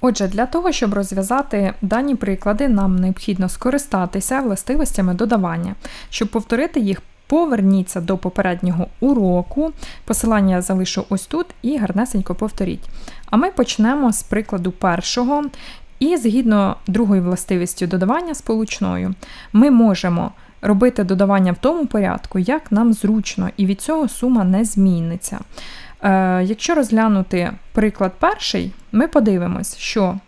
Отже, для того, щоб розв'язати дані приклади, нам необхідно скористатися властивостями додавання. Щоб повторити їх, поверніться до попереднього уроку. Посилання я залишу ось тут і гарнесенько повторіть. А ми почнемо з прикладу першого. І згідно другої властивості додавання сполучною, ми можемо робити додавання в тому порядку, як нам зручно, і від цього сума не зміниться. Е, Якщо розглянути приклад перший, ми подивимось, що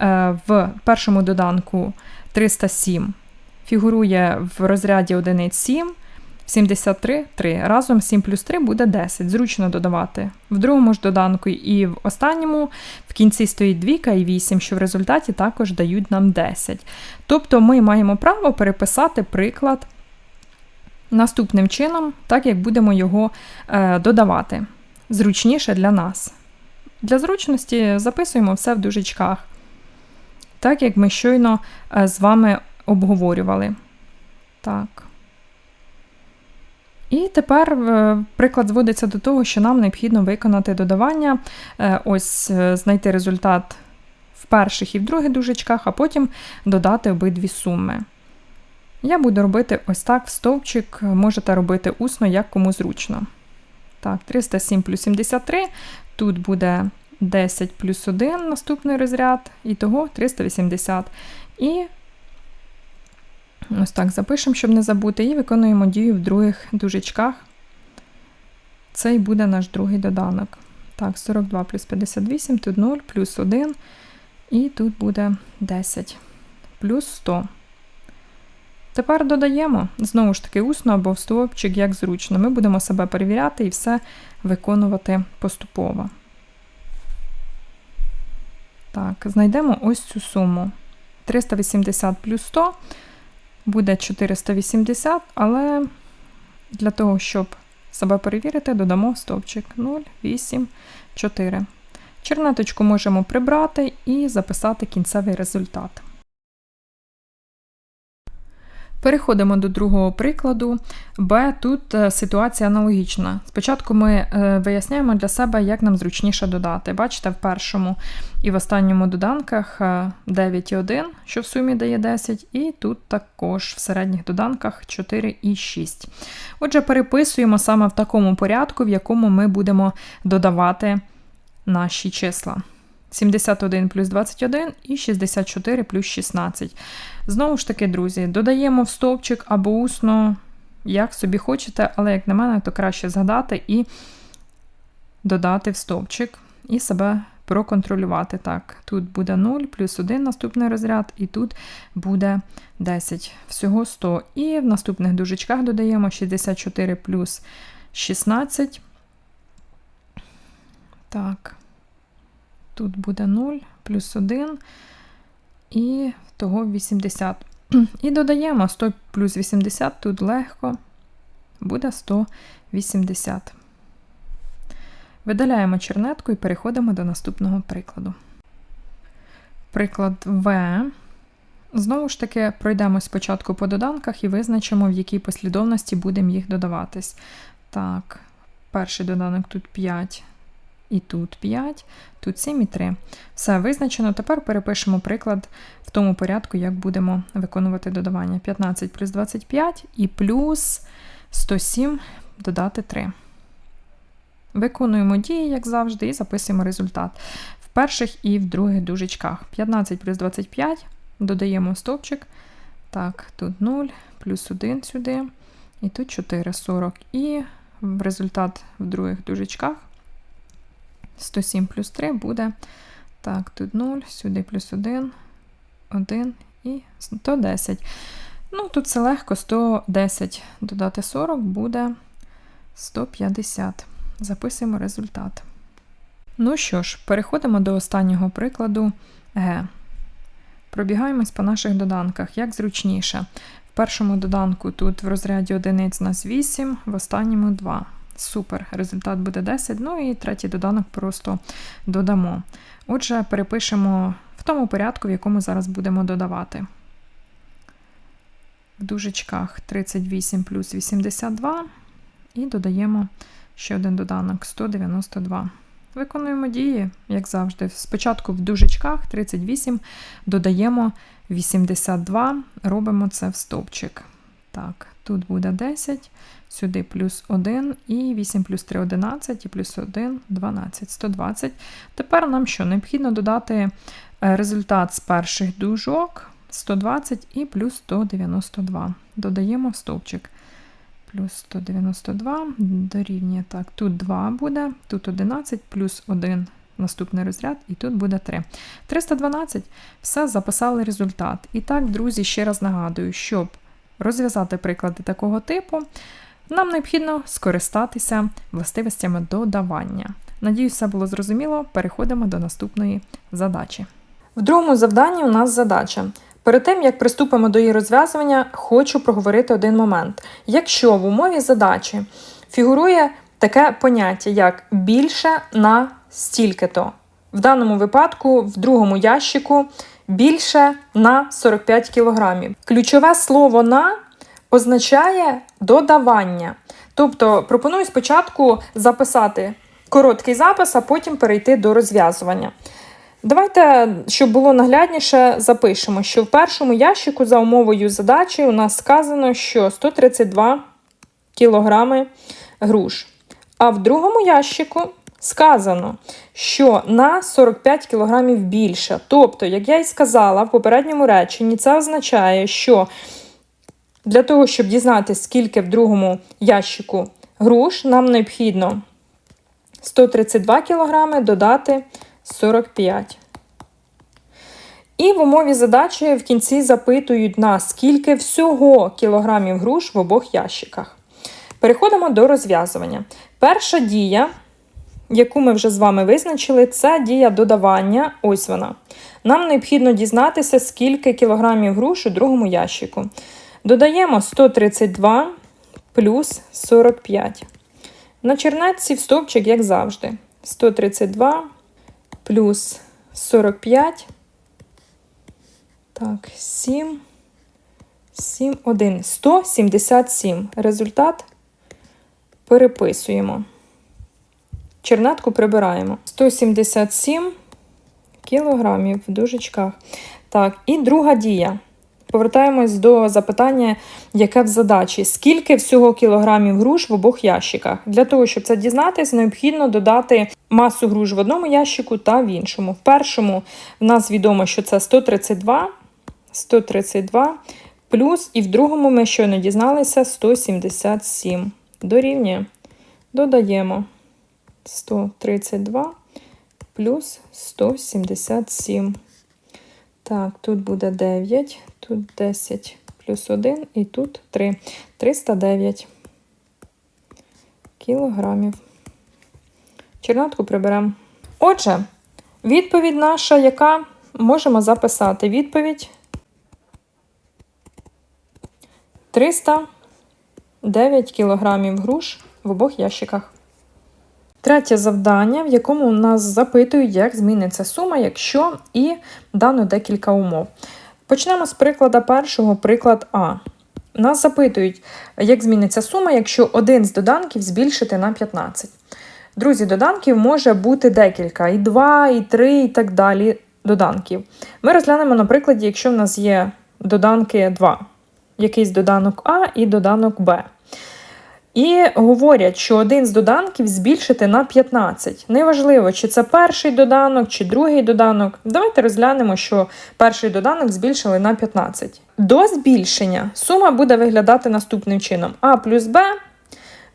е, в першому доданку 307 фігурує в розряді одиниць 7, 73 3. Разом 7 плюс 3 буде 10. Зручно додавати. В другому ж доданку і в останньому в кінці стоїть двійка і 8, що в результаті також дають нам 10. Тобто ми маємо право переписати приклад наступним чином, так як будемо його е, додавати. Зручніше для нас. Для зручності записуємо все в дужечках, так як ми щойно е, з вами обговорювали. Так. І тепер е, приклад зводиться до того, що нам необхідно виконати додавання, е, ось знайти результат в перших і в других дужечках, а потім додати обидві суми. Я буду робити ось так в стовпчик, можете робити усно, як кому зручно. Так, 307 плюс 73, тут буде 10 плюс 1 наступний розряд, і того 380. І ось так запишемо, щоб не забути, і виконуємо дію в других дужечках. Це і буде наш другий доданок. Так, 42 плюс 58, тут 0, плюс 1, і тут буде 10 плюс 100. Тепер додаємо, знову ж таки, усно або в стовпчик, як зручно. Ми будемо себе перевіряти і все виконувати поступово. Так, знайдемо ось цю суму. 380 плюс 100 буде 480, але для того, щоб себе перевірити, додамо стовпчик 0, 8, 4. Чернеточку можемо прибрати і записати кінцевий результат. Переходимо до другого прикладу. Б. Тут е, ситуація аналогічна. Спочатку ми е, виясняємо для себе, як нам зручніше додати. Бачите, в першому і в останньому доданках 9 е, і 1, що в сумі дає 10, і тут також в середніх доданках 4 і 6. Отже, переписуємо саме в такому порядку, в якому ми будемо додавати наші числа. 71 плюс 21 і 64 плюс 16. Знову ж таки, друзі, додаємо в стовпчик або усно, як собі хочете, але, як на мене, то краще згадати і додати в стовпчик, і себе проконтролювати. Так, тут буде 0, плюс 1 наступний розряд, і тут буде 10, всього 100. І в наступних дужечках додаємо 64 плюс 16. Так. Тут буде 0, плюс 1 і того 80. І додаємо 100 плюс 80, тут легко, буде 180. Видаляємо чернетку і переходимо до наступного прикладу. Приклад В. Знову ж таки, пройдемо спочатку по доданках і визначимо, в якій послідовності будемо їх додаватись. Так, перший доданок тут 5, і тут 5, тут 7 і 3. Все визначено. Тепер перепишемо приклад в тому порядку, як будемо виконувати додавання. 15 плюс 25 і плюс 107 додати 3. Виконуємо дії, як завжди, і записуємо результат. В перших і в других дужечках. 15 плюс 25 додаємо стовпчик. Так, тут 0, плюс 1 сюди. І тут 4, 40. І результат в других дужечках 107 плюс 3 буде. Так, тут 0, сюди плюс 1, 1 і 110. Ну, тут все легко, 110 додати 40 буде 150. Записуємо результат. Ну що ж, переходимо до останнього прикладу Г. Пробігаємось по наших доданках, як зручніше. В першому доданку тут в розряді одиниць у нас 8, в останньому 2. Супер, результат буде 10. Ну і третій доданок просто додамо. Отже, перепишемо в тому порядку, в якому зараз будемо додавати. В дужечках 38 плюс 82. І додаємо ще один доданок 192. Виконуємо дії, як завжди. Спочатку в дужечках 38 додаємо 82, робимо це в стовпчик. Так, тут буде 10, сюди плюс 1 і 8 плюс 3 11 і плюс 1 12, 120. Тепер нам що? Необхідно додати е, результат з перших дужок 120 і плюс 192. Додаємо в стовпчик. Плюс 192 дорівнює так. Тут 2 буде, тут 11, плюс 1 наступний розряд, і тут буде 3. 312. Все, записали результат. І так, друзі, ще раз нагадую, щоб розв'язати приклади такого типу, нам необхідно скористатися властивостями додавання. Надіюсь, все було зрозуміло. Переходимо до наступної задачі. В другому завданні у нас задача. Перед тим, як приступимо до її розв'язування, хочу проговорити один момент. Якщо в умові задачі фігурує таке поняття, як більше на стільки-то, в даному випадку, в другому ящику, більше на 45 кг. Ключове слово на означає додавання. Тобто, пропоную спочатку записати короткий запис, а потім перейти до розв'язування. Давайте, щоб було наглядніше, запишемо, що в першому ящику за умовою задачі у нас сказано, що 132 кг груш. А в другому ящику сказано, що на 45 кг більше. Тобто, як я і сказала в попередньому реченні, це означає, що для того, щоб дізнатися, скільки в другому ящику груш, нам необхідно 132 кг додати 45. І в умові задачі в кінці запитують нас, скільки всього кілограмів груш в обох ящиках. Переходимо до розв'язування. Перша дія, яку ми вже з вами визначили, це дія додавання. Ось вона. Нам необхідно дізнатися, скільки кілограмів груш у другому ящику. Додаємо 132 плюс 45. На чернетці стовпчик, як завжди. 132 плюс 45. Так, 7, 7, 1. 177. Результат переписуємо. Чернетку прибираємо. 177 кілограмів в дужечках. Так, і друга дія. Повертаємось до запитання, яке в задачі. Скільки всього кілограмів груш в обох ящиках? Для того, щоб це дізнатись, необхідно додати масу груш в одному ящику та в іншому. В першому в нас відомо, що це 132, 132 плюс, і в другому ми щойно дізналися 177. Дорівнює. Додаємо 132 плюс 177. Так, тут буде 9, тут 10 плюс 1 і тут 3. 309 кілограмів. Чернотку приберемо. Отже, відповідь наша, яка можемо записати відповідь 309 кілограмів груш в обох ящиках. Третє завдання, в якому нас запитують, як зміниться сума, якщо і дано декілька умов. Почнемо з прикладу першого, приклад А. Нас запитують, як зміниться сума, якщо один з доданків збільшити на 15. Друзі, доданків може бути декілька, і 2, і 3, і так далі доданків. Ми розглянемо на прикладі, якщо в нас є доданки 2, якийсь доданок А і доданок Б. І говорять, що один з доданків збільшити на 15. Неважливо, чи це перший доданок, чи другий доданок. Давайте розглянемо, що перший доданок збільшили на 15. До збільшення сума буде виглядати наступним чином: А плюс Б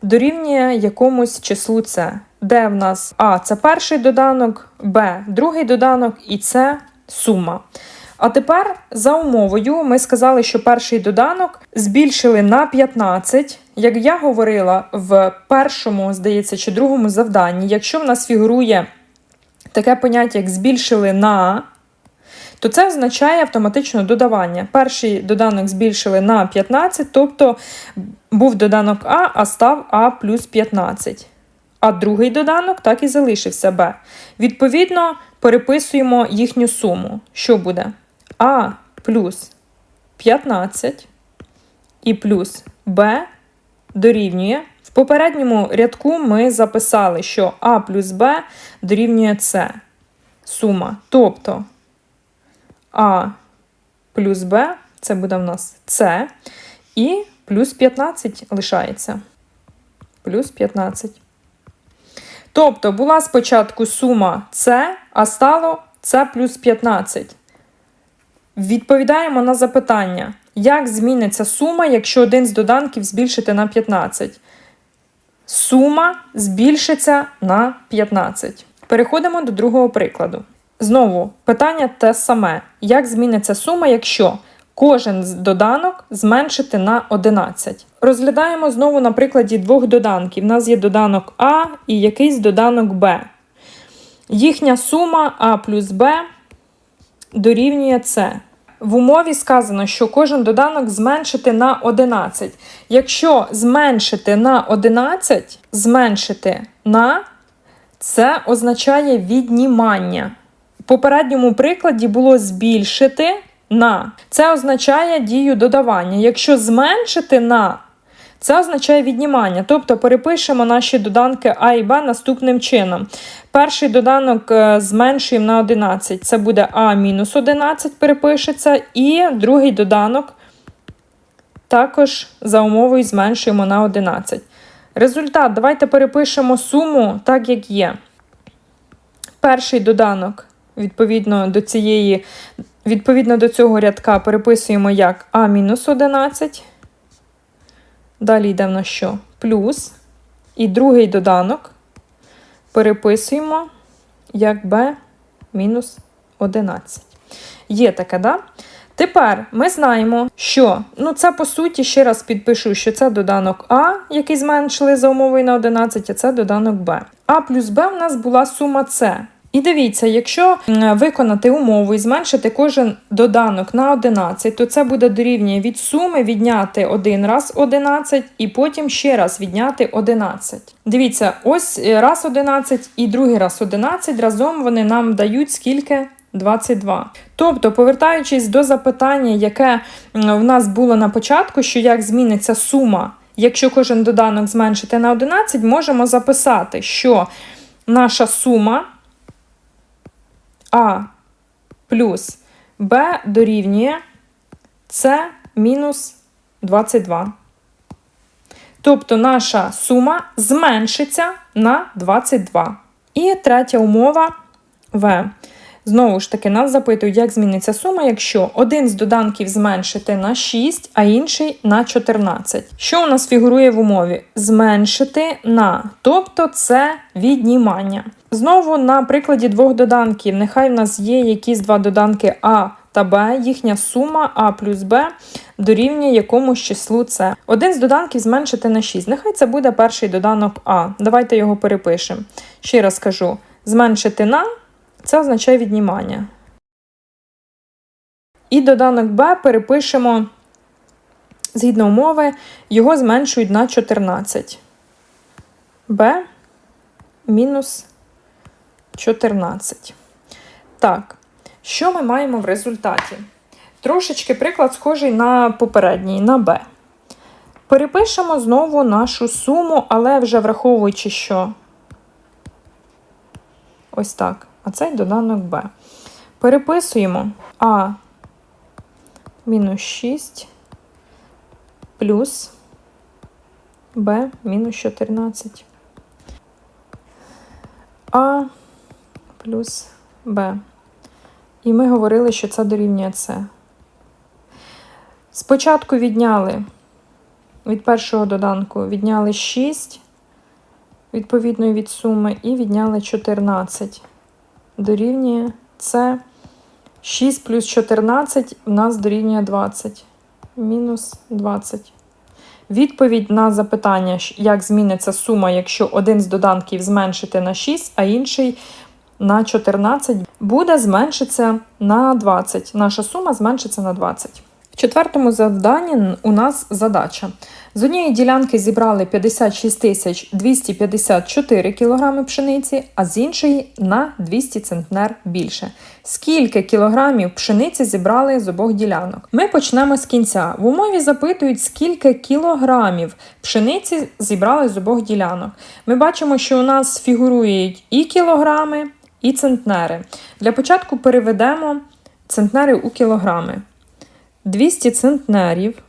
дорівнює якомусь числу С, де в нас А це перший доданок, Б другий доданок і С сума. А тепер за умовою ми сказали, що перший доданок збільшили на 15. Як я говорила в першому, здається, чи другому завданні, якщо в нас фігурує таке поняття, як збільшили на, то це означає автоматично додавання. Перший доданок збільшили на 15, тобто був доданок А, а став А плюс 15. А другий доданок так і залишився Б. Відповідно, переписуємо їхню суму. Що буде? А плюс 15 і плюс Б дорівнює в попередньому рядку ми записали, що А плюс Б дорівнює С. Сума. Тобто А плюс Б це буде в нас С. І плюс 15 лишається. Плюс 15. Тобто була спочатку сума С, а стало С плюс 15. Відповідаємо на запитання, як зміниться сума, якщо один з доданків збільшити на 15. Сума збільшиться на 15. Переходимо до другого прикладу. Знову питання те саме: як зміниться сума, якщо кожен з доданок зменшити на 11? Розглядаємо знову на прикладі двох доданків. У нас є доданок А і якийсь доданок Б. Їхня сума А плюс Б дорівнює С. В умові сказано, що кожен доданок зменшити на 11. Якщо зменшити на 11, зменшити на це означає віднімання. В попередньому прикладі було збільшити на. Це означає дію додавання. Якщо зменшити на, це означає віднімання. Тобто перепишемо наші доданки А і Б наступним чином. Перший доданок е, зменшуємо на 11. Це буде А мінус 11 перепишеться. І другий доданок також за умовою зменшуємо на 11. Результат. Давайте перепишемо суму так, як є. Перший доданок, відповідно до цієї, відповідно до цього рядка, переписуємо як А мінус 11. Далі йде в нас що? Плюс. І другий доданок переписуємо як b мінус 11. Є таке, да? Тепер ми знаємо, що ну це по суті ще раз підпишу, що це доданок А, який зменшили за умовою на 11, а це доданок Б. А плюс Б у нас була сума С. І дивіться, якщо виконати умову і зменшити кожен доданок на 11, то це буде дорівнює від суми відняти один раз 11 і потім ще раз відняти 11. Дивіться, ось раз 11 і другий раз 11, разом вони нам дають скільки? 22. Тобто, повертаючись до запитання, яке в нас було на початку, що як зміниться сума, якщо кожен доданок зменшити на 11, можемо записати, що наша сума А плюс Б дорівнює С мінус 22. Тобто наша сума зменшиться на 22. І третя умова В. Знову ж таки, нас запитують, як зміниться сума, якщо один з доданків зменшити на 6, а інший на 14. Що у нас фігурує в умові? Зменшити на, тобто це віднімання. Знову на прикладі двох доданків. Нехай в нас є якісь два доданки А та Б, їхня сума А плюс Б дорівнює якомусь числу С. Один з доданків зменшити на 6. Нехай це буде перший доданок А. Давайте його перепишемо. Ще раз кажу: зменшити на. Це означає віднімання. І доданок b перепишемо згідно умови, його зменшують на 14. b мінус 14. Так, що ми маємо в результаті? Трошечки приклад схожий на попередній, на b. Перепишемо знову нашу суму, але вже враховуючи, що ось так а цей доданок Б. Переписуємо А мінус 6 плюс Б мінус 14. А плюс Б. І ми говорили, що це дорівнює С. Спочатку відняли від першого доданку відняли 6 відповідної від суми, і відняли 14 дорівнює С. 6 плюс 14 у нас дорівнює 20. Мінус 20. Відповідь на запитання, як зміниться сума, якщо один з доданків зменшити на 6, а інший на 14, буде зменшитися на 20. Наша сума зменшиться на 20. В четвертому завданні у нас задача. З однієї ділянки зібрали 56 тисяч 254 кг пшениці, а з іншої на 200 центнер більше. Скільки кілограмів пшениці зібрали з обох ділянок? Ми почнемо з кінця. В умові запитують, скільки кілограмів пшениці зібрали з обох ділянок. Ми бачимо, що у нас фігурують і кілограми, і центнери. Для початку переведемо центнери у кілограми. 200 центнерів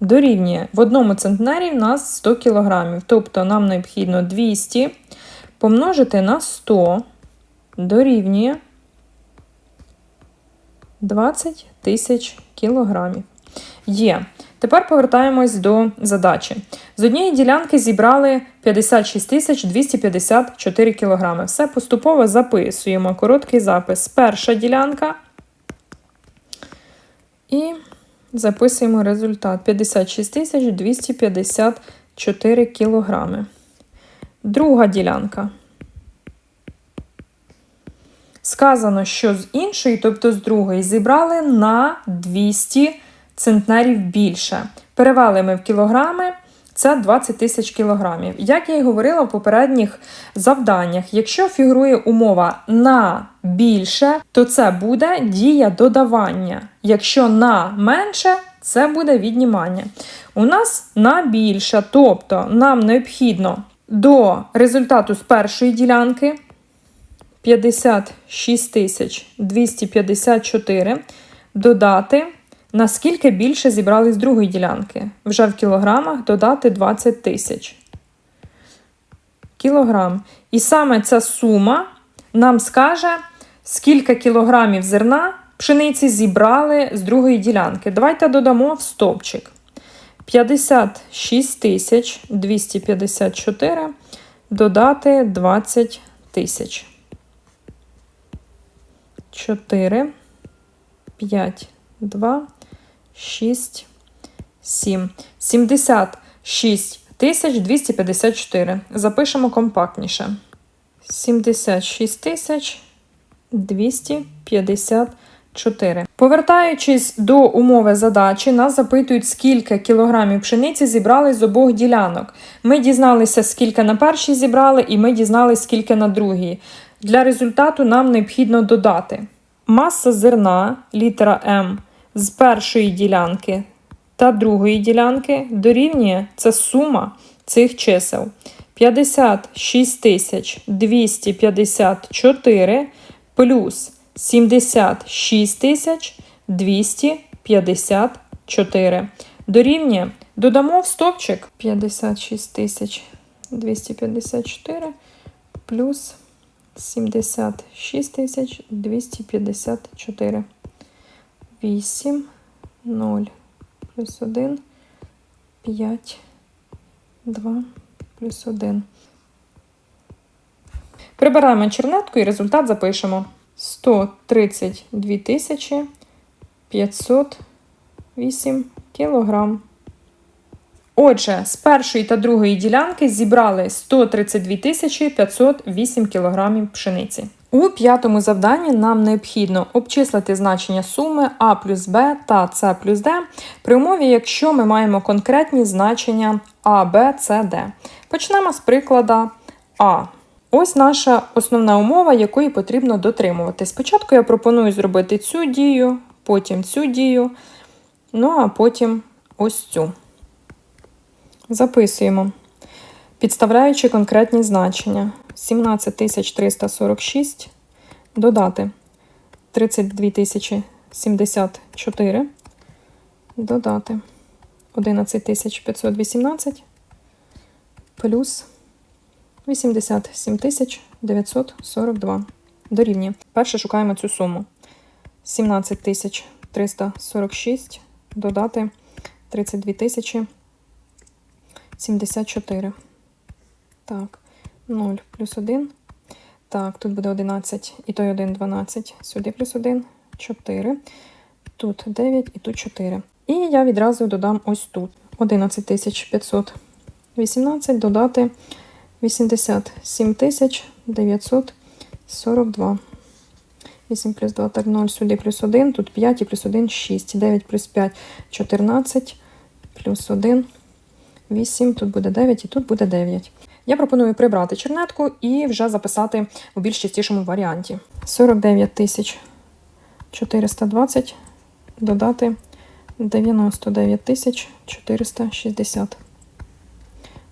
дорівнює в одному центнері в нас 100 кг. Тобто нам необхідно 200 помножити на 100 дорівнює 20 тисяч кілограмів. Є. Тепер повертаємось до задачі. З однієї ділянки зібрали 56 тисяч 254 кг. Все поступово записуємо. Короткий запис. Перша ділянка. І записуємо результат 56 тисяч 254 кілограми. Друга ділянка. Сказано, що з іншої, тобто з другої, зібрали на 200 центнерів більше. Перевели ми в кілограми. Це 20 тисяч кілограмів. Як я і говорила в попередніх завданнях, якщо фігурує умова на більше, то це буде дія додавання. Якщо на менше, це буде віднімання. У нас на більше, тобто нам необхідно до результату з першої ділянки 56 тисяч 254 додати Наскільки більше зібрали з другої ділянки? Вже в кілограмах додати 20 тисяч. Кілограм. І саме ця сума нам скаже, скільки кілограмів зерна пшениці зібрали з другої ділянки. Давайте додамо в стовпчик. 56 тисяч 254 додати 20 тисяч. 4, 5, 2, 6, 7. 76 тисяч 254. Запишемо компактніше. 76 тисяч 254. Повертаючись до умови задачі, нас запитують, скільки кілограмів пшениці зібрали з обох ділянок. Ми дізналися, скільки на першій зібрали, і ми дізналися, скільки на другій. Для результату нам необхідно додати. Маса зерна, літера М з першої ділянки та другої ділянки дорівнює це сума цих чисел. 56 тисяч 254 плюс 76 тисяч 254. Дорівнює додамо в стопчик 56 тисяч 254 плюс 76 тисяч 254. 8, 0, плюс 1, 5, 2, плюс 1. Прибираємо чернетку і результат запишемо. 132 тисячі 508 кілограм. Отже, з першої та другої ділянки зібрали 132 тисячі 508 кілограмів пшениці. У п'ятому завданні нам необхідно обчислити значення суми А плюс Б та С плюс Д при умові, якщо ми маємо конкретні значення А, Б, С, Д. Почнемо з прикладу А. Ось наша основна умова, якої потрібно дотримувати. Спочатку я пропоную зробити цю дію, потім цю дію, ну а потім ось цю. Записуємо, підставляючи конкретні значення. 17346 додати. 32 074, додати. 11518 плюс 87 942 дорівнює. Перше шукаємо цю суму. 17 346 додати. 32 тисячі 74. Так. 0 плюс 1. Так, тут буде 11, і той 1 12. Сюди плюс 1, 4. Тут 9 і тут 4. І я відразу додам ось тут 11518 додати 87 942. 8 плюс 2, так 0, сюди плюс 1, тут 5 і плюс 1, 6. 9 плюс 5, 14, плюс 1, 8, тут буде 9 і тут буде 9. Я пропоную прибрати чернетку і вже записати у більш частішому варіанті. 49 тисяч 420 додати 99 тисяч 460.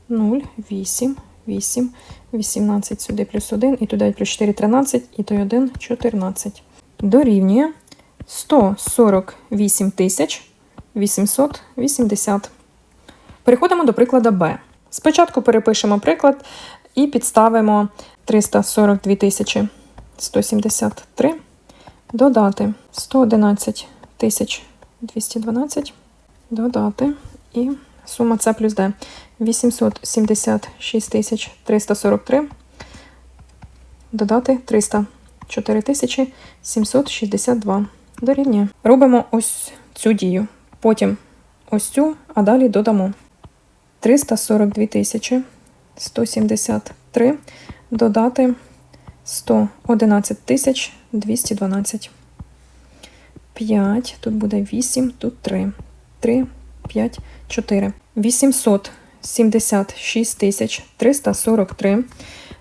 0, 8, 8, 18 сюди плюс 1, і туди плюс 4, 13, і той 1, 14. Дорівнює 148 тисяч 880. Переходимо до прикладу Б. Спочатку перепишемо приклад і підставимо 342 тисячі 173, додати 111 тисяч 212, додати і сума С плюс Д 876 тисяч 343, додати 304 тисячі 762. Дорівнює. Робимо ось цю дію. Потім ось цю, а далі додамо 342 тисячі 173, додати 111 тисяч 212. 5, тут буде 8, тут 3. 3, 5, 4. 876 тисяч 343,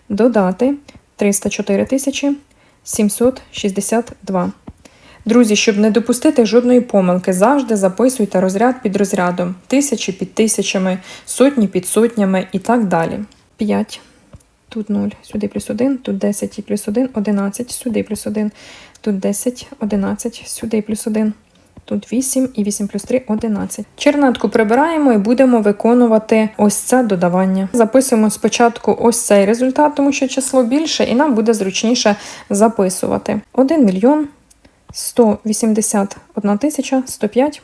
додати 304 тисячі 762. Друзі, щоб не допустити жодної помилки, завжди записуйте розряд під розрядом, тисячі під тисячами, сотні під сотнями і так далі. 5. Тут 0, сюди плюс 1, тут 10 і плюс 1, 11, сюди плюс 1, тут 10, 11, сюди плюс 1, тут 8 і 8 плюс 3, 11. Чернетку прибираємо і будемо виконувати ось це додавання. Записуємо спочатку ось цей результат, тому що число більше, і нам буде зручніше записувати. 1 мільйон 181 тисяча 105.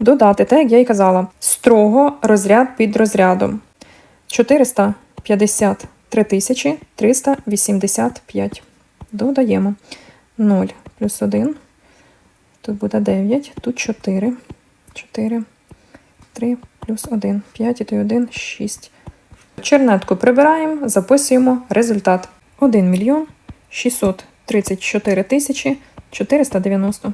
Додати, так як я й казала, строго розряд під розрядом. 453 тисячі 385. Додаємо 0 плюс 1. Тут буде 9, тут 4. 4, 3 плюс 1. 5 і той 1, 6. Чернетку прибираємо, записуємо результат. 1 мільйон 634 тисячі 490.